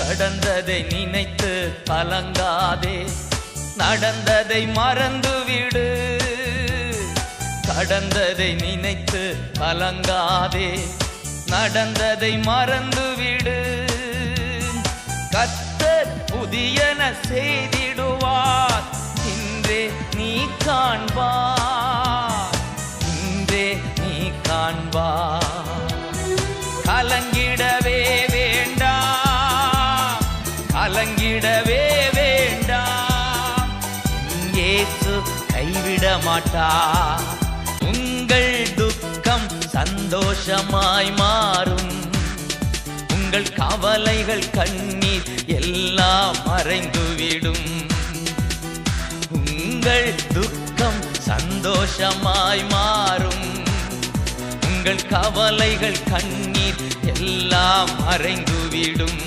கடந்ததை நினைத்து கலங்காதே. நடந்ததை மறந்துவிடு. கடந்ததை நினைத்து கலங்காதே. நடந்ததை மறந்துவிடு. கத்தர் புதியன செய்திடுவார். இன்றே நீ காண்பார். கலங்கிடவே வேண்டாம் இயேசு கைவிட மாட்டா உங்கள் துக்கம் சந்தோஷமாய் மாறும். உங்கள் கவலைகள் கண்ணீர் எல்லாம் மறைந்துவிடும். உங்கள் துக்கம் சந்தோஷமாய் மாறும். உங்கள் கவலைகள் கண்ணீர் எல்லாம் மறைந்துவிடும்.